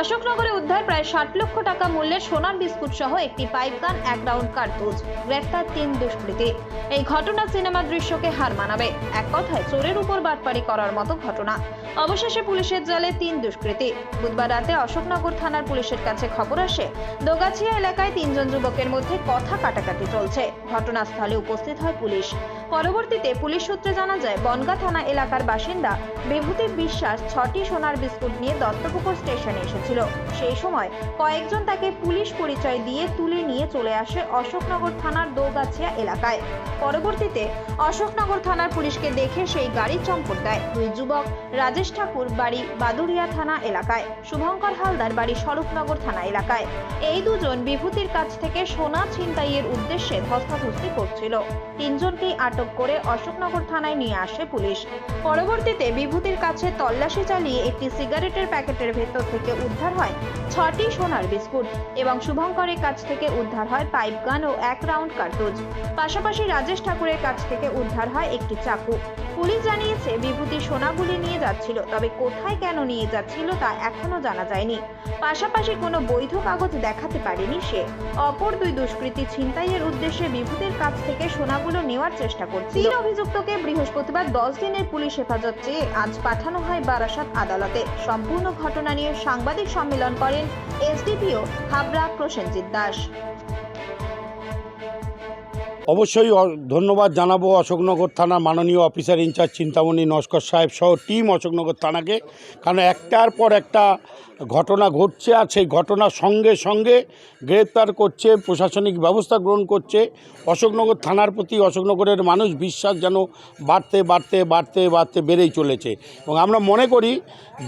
অশোকনগরে উদ্ধার প্রায় ষাট লক্ষ টাকা মূল্যের সোনার বিস্কুট সহ একটি পাইপ গান, এক রাউন্ড কার্তুজ। গ্রেফতার তিন দুষ্কৃতী। এই ঘটনা সিনেমা দৃশ্যকে হার মানাবে। এক কথায়, চোরের উপর বাটপারি করার মতো ঘটনা। অবশেষে পুলিশের জালে তিন দুষ্কৃতী। বুধবার রাতে অশোকনগর থানার পুলিশের কাছে খবর আসে, দোগাছিয়া এলাকায় তিনজন যুবকের মধ্যে কথা কাটাকাটি চলছে। ঘটনাস্থলে উপস্থিত হয় পুলিশ। পরবর্তীতে পুলিশ সূত্রে জানা যায়, বনগা থানা এলাকার বাসিন্দা বিভূতি বিশ্বাস ছটি সোনার বিস্কুট নিয়ে দত্তপুকুর স্টেশনে এসেছিল সেই সময় কয়েকজন তাকে পুলিশ পরিচয় দিয়ে তুলে নিয়ে চলে আসে অশোকনগর থানার দোগাছিয়া এলাকায়। পরবর্তীতে অশোকনগর থানার পুলিশকে দেখে সেই গাড়ি চম্পট দেয় দুই যুবক রাজেশ ঠাকুর বাড়ি বাদুরিয়া থানা এলাকায়, শুভঙ্কর হালদার বাড়ি স্বরূপনগর থানা এলাকায়। এই দুজন বিভূতির কাছ থেকে সোনা ছিনতাইয়ের উদ্দেশ্যে ধস্তাধস্তি করছিল। তিনজনকেই আটক করে অশোকনগর থানায় নিয়ে আসে পুলিশ। পরবর্তীতে বিভূতির কাছে তল্লাশি চালিয়ে একটি সিগারেটের প্যাকেটের ভেতর থেকে উদ্ধার হয়। ছটি সোনার বিস্কুট এবং শুভঙ্করের কাছ থেকে উদ্ধার হয় পাইপ গান ও এক রাউন্ড কার্তুজ পাশাপাশি রাজেশ ঠাকুরের কাছ থেকে উদ্ধার হয় একটি চাকু। পুলিশ জানিয়েছে বিভূতি সোনাগুলি নিয়ে যাচ্ছিল, তবে কোথায় কেন নিয়ে যাচ্ছিল তা এখনও জানা যায়নি। পাশাপাশি কোনো বৈধ কাগজ দেখাতে পারেনি সে। অপর দুই দুষ্কৃতী ছিনতাইয়ের উদ্দেশ্যে বিভূতির কাছ থেকে সোনাগুলো নেওয়ার চেষ্টা করছে তিন অভিযুক্তকে বৃহস্পতিবার দশ দিনের পুলিশ হেফাজত চেয়ে আজ পাঠানো হয় বারাসাত আদালতে। সম্পূর্ণ ঘটনা নিয়ে সাংবাদিক সম্মেলন করেন এসডিপিও হাবড়া প্রসেনজিৎ দাস। অবশ্যই ধন্যবাদ জানাব অশোকনগর থানার মাননীয় অফিসার ইনচার্জ চিন্তামণি নস্কর সাহেব সহ টিম অশোকনগর থানাকে। কারণ একটার পর একটা ঘটনা ঘটছে আর সেই ঘটনার সঙ্গে সঙ্গে গ্রেপ্তার করছে, প্রশাসনিক ব্যবস্থা গ্রহণ করছে। অশোকনগর থানার প্রতি অশোকনগরের মানুষ বিশ্বাস যেন বাড়তে বাড়তে বাড়তে বাড়তে বেড়েই চলেছে। এবং আমরা মনে করি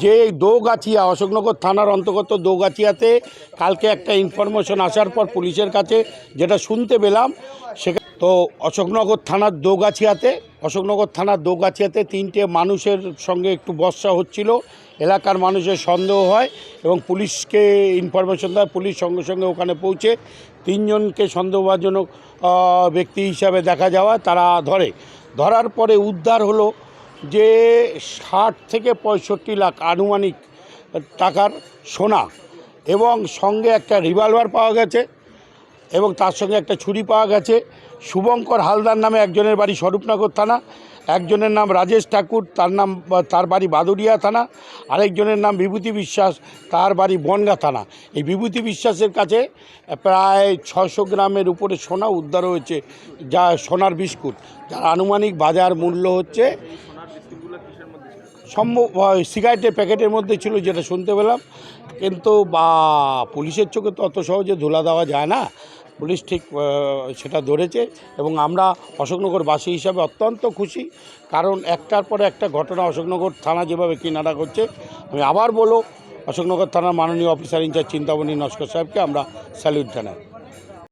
যে দোগাছিয়া, অশোকনগর থানার অন্তর্গত দোগাছিয়াতে কালকে একটা ইনফরমেশন আসার পর পুলিশের কাছে যেটা শুনতে পেলাম, সেখানে তো অশোকনগর থানার দোগাছিয়াতে, অশোকনগর থানার দোগাছিয়াতে তিনটে মানুষের সঙ্গে একটু বর্ষা হচ্ছিল। এলাকার মানুষের সন্দেহ হয় এবং পুলিশকে ইনফরমেশন দেয়, পুলিশ সঙ্গে সঙ্গে ওখানে পৌঁছে তিনজনকে সন্দেহভাজনক ব্যক্তি হিসাবে দেখা যাওয়া, তারা ধরে। ধরার পরে উদ্ধার হলো যে ষাট থেকে পঁয়ষট্টি লাখ আনুমানিক টাকার সোনা এবং সঙ্গে একটা রিভলভার পাওয়া গেছে এবং তার সঙ্গে একটা ছুরি পাওয়া গেছে। শুভঙ্কর হালদার নামে একজনের বাড়ি স্বরূপনগর থানা, একজনের নাম রাজেশ ঠাকুর, তার নাম, তার বাড়ি বাদুরিয়া থানা, আরেকজনের নাম বিভূতি বিশ্বাস, তার বাড়ি বনগা থানা। এই বিভূতি বিশ্বাসের কাছে প্রায় ছশো গ্রামের উপরে সোনা উদ্ধার হয়েছে, যা সোনার বিস্কুট। যার আনুমানিক বাজার মূল্য হচ্ছে সম্ভব সিগারেটের প্যাকেটের মধ্যে ছিল যেটা শুনতে পেলাম। কিন্তু, বা, পুলিশের চোখে তো অত সহজে ধুলা দেওয়া যায় না। পুলিশ ঠিক সেটা ধরেছে এবং আমরা অশোকনগরবাসী হিসাবে অত্যন্ত খুশি। কারণ একটার পরে একটা ঘটনা অশোকনগর থানা যেভাবে কিনারা করছে, আমি আবার বলো অশোকনগর থানার মাননীয় অফিসার ইনচার্জ চিন্তামণি নস্কর সাহেবকে আমরা স্যালুট জানাই।